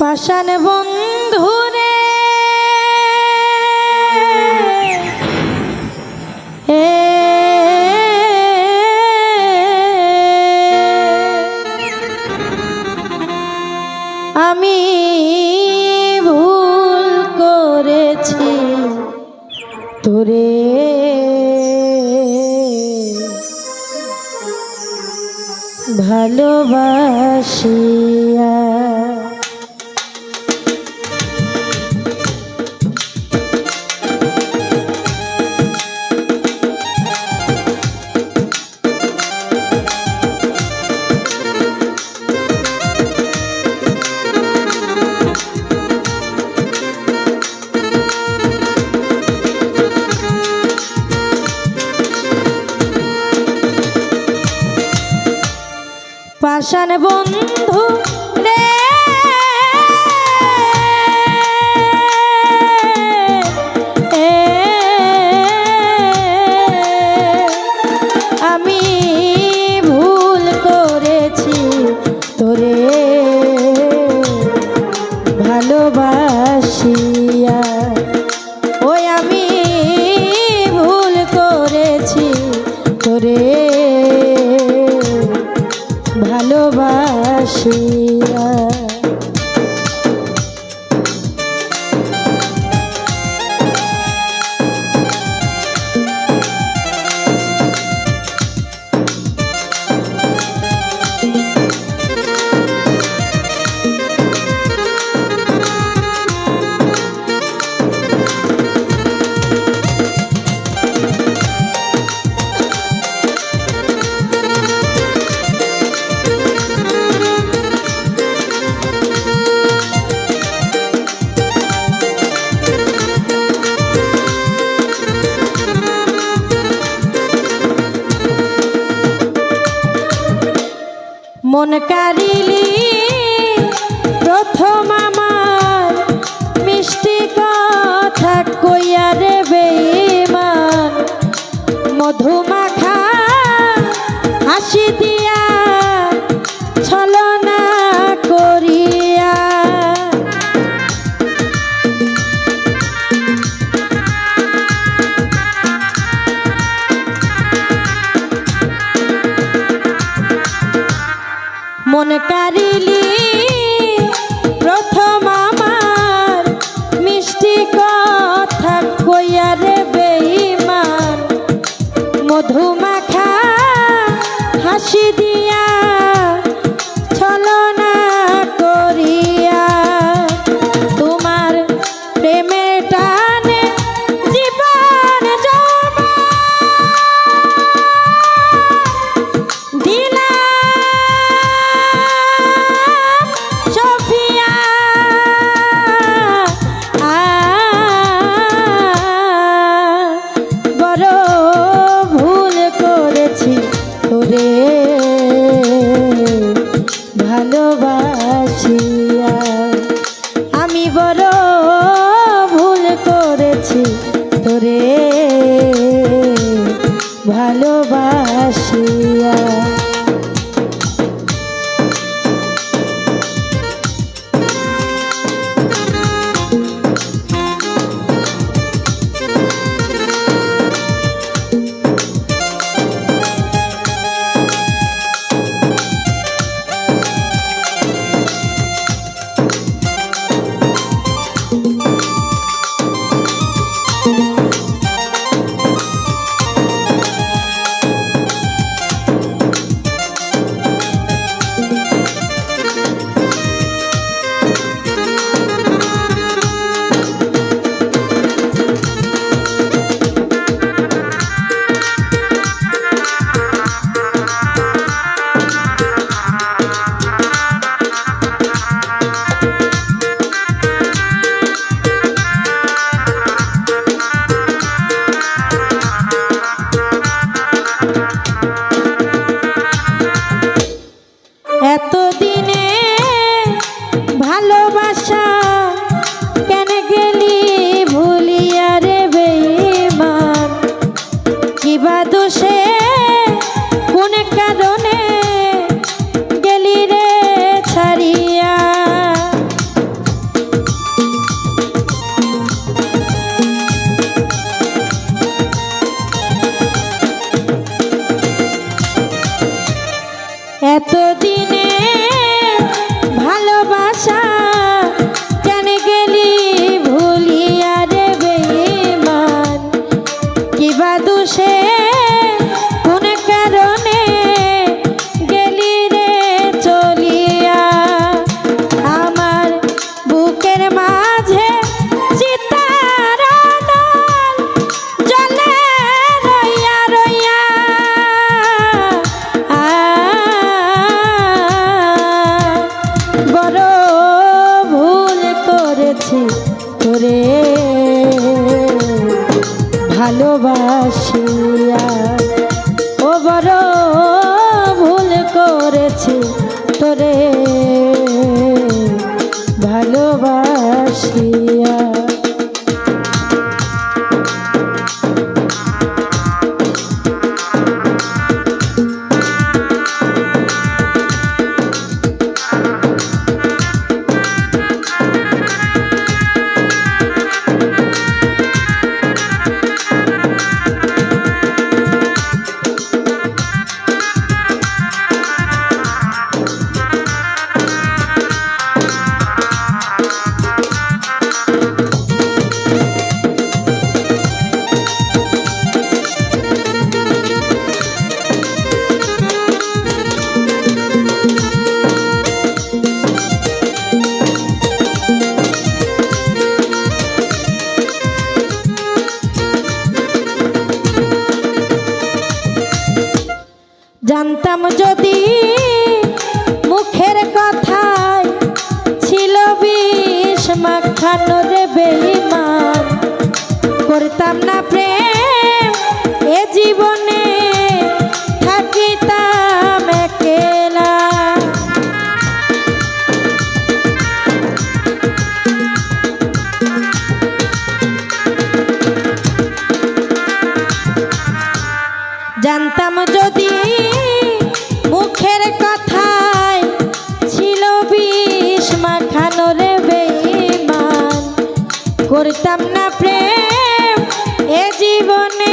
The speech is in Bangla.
পাষাণ বন্ধুরে। এ আমি ভুল করেছি তোরে। ভালোবাসিয়া পাষাণ বন্ধু রে। আমি ভুল করেছি তোরে। ভালোবাসিয়া ওই আমি ভুল করেছি তোরে। ভালোবাসিয়া conectar. দিনে তোরে ভালোবাসিয়া ও বড় ভুল করেছি তোরে। রে করতাম না করতাম না প্রেম এ জীবনে